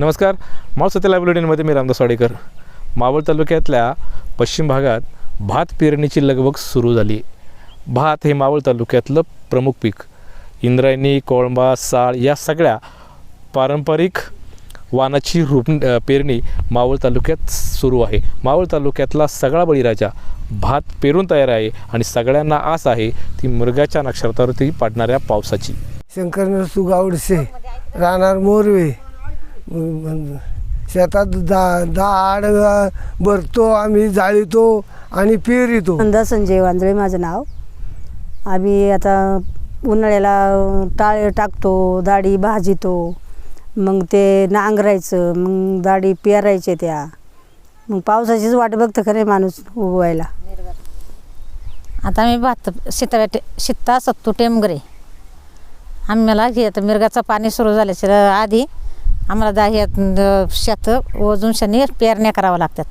नमस्कार मावळ सत्य लाईव्ह बुलेटिनमध्ये मी रामदास वाडेकर. मावळ तालुक्यातल्या पश्चिम भागात भात पेरणीची लगबग सुरू झाली. भात हे मावळ तालुक्यातलं प्रमुख पीक. इंद्रायणी कोळंबा साळ या सगळ्या पारंपरिक वानाची रूप पेरणी मावळ तालुक्यात सुरू आहे. मावळ तालुक्यातला सगळा बळीराजा भात पेरून तयार आहे आणि सगळ्यांना आस आहे ती मृगाच्या नक्षत्रावरती पाडणाऱ्या पावसाची. शंकर नरसू गावडसे राहणार मोरवे शेतात दा दाड भरतो आम्ही जाळीतो आणि पेरितो. नंदा संजय वांजळे माझं नाव. आम्ही आता उन्हाळ्याला टाळे टाकतो दाढी भाजितो. मग ते नांगरायचं मग दाढी पेरायचे त्या. मग पावसाचीच वाट बघतं खरे माणूस उगवायला? आता मी भात सीता सीता सत्तू टेमगरे. आम्हाला घे आता मिरगाचं पाणी सुरू झाल्याच्या आधी आम्हाला दा हे शेत वजून शनी पेरण्या कराव्या लागतात.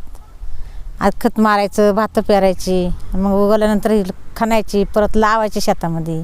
आज खत मारायचं भात पेरायची मग उगवल्यानंतर खणायची परत लावायची शेतामध्ये.